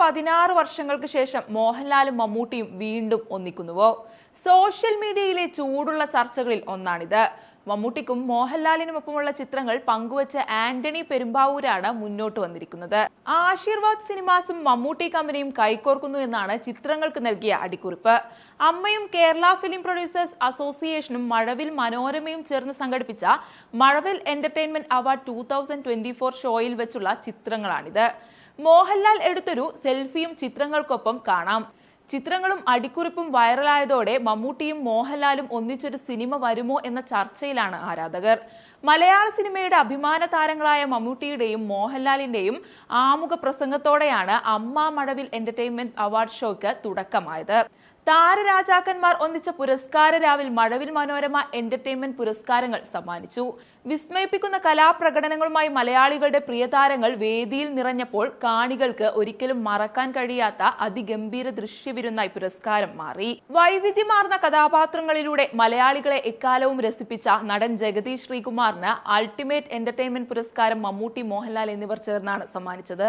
പതിനാറ് വർഷങ്ങൾക്ക് ശേഷം മോഹൻലാലും മമ്മൂട്ടിയും വീണ്ടും ഒന്നിക്കുന്നുവോ സോഷ്യൽ മീഡിയയിലെ ചൂടുള്ള ചർച്ചകളിൽ ഒന്നാണിത്. മമ്മൂട്ടിക്കും മോഹൻലാലിനുമൊപ്പമുള്ള ചിത്രങ്ങൾ പങ്കുവച്ച ആന്റണി പെരുമ്പാവൂരാണ് മുന്നോട്ട് വന്നിരിക്കുന്നത്. ആശീർവാദ് സിനിമാസും മമ്മൂട്ടി കമ്പനിയും കൈകോർക്കുന്നു എന്നാണ് ചിത്രങ്ങൾക്ക് നൽകിയ അടിക്കുറിപ്പ്. അമ്മയും കേരള ഫിലിം പ്രൊഡ്യൂസേഴ്സ് അസോസിയേഷനും മഴവിൽ മനോരമയും ചേർന്ന് സംഘടിപ്പിച്ച Mazhavil entertainment award two thousand twenty four ഷോയിൽ വെച്ചുള്ള ചിത്രങ്ങളാണിത്. മോഹൻലാൽ എടുത്തൊരു സെൽഫിയും ചിത്രങ്ങൾക്കൊപ്പം കാണാം. ചിത്രങ്ങളും അടിക്കുറിപ്പും വൈറലായതോടെ മമ്മൂട്ടിയും മോഹൻലാലും ഒന്നിച്ചൊരു സിനിമ വരുമോ എന്ന ചർച്ചയിലാണ് ആരാധകർ. മലയാള സിനിമയുടെ അഭിമാന താരങ്ങളായ മമ്മൂട്ടിയുടെയും മോഹൻലാലിന്റെയും ആമുഖ പ്രസംഗത്തോടെയാണ് അമ്മ മടവിൽ എന്റർടൈൻമെന്റ് അവാർഡ് ഷോയ്ക്ക് തുടക്കമായത്. താരരാജാക്കന്മാർ ഒന്നിച്ച പുരസ്കാര രാവിൽ മഴവിൽ മനോരമ എന്റർടൈൻമെന്റ് പുരസ്കാരങ്ങൾ സമ്മാനിച്ചു. വിസ്മയിപ്പിക്കുന്ന കലാപ്രകടനങ്ങളുമായി മലയാളികളുടെ പ്രിയതാരങ്ങൾ വേദിയിൽ നിറഞ്ഞപ്പോൾ കാണികൾക്ക് ഒരിക്കലും മറക്കാൻ കഴിയാത്ത അതിഗംഭീര ദൃശ്യവിരുന്നായി പുരസ്കാരം മാറി. വൈവിധ്യമാർന്ന കഥാപാത്രങ്ങളിലൂടെ മലയാളികളെ എക്കാലവും രസിപ്പിച്ച നടൻ ജഗദീഷ് കുമാറിന് അൾട്ടിമേറ്റ് എന്റർടൈൻമെന്റ് പുരസ്കാരം മമ്മൂട്ടി മോഹൻലാൽ എന്നിവർ ചേർന്നാണ് സമ്മാനിച്ചത്.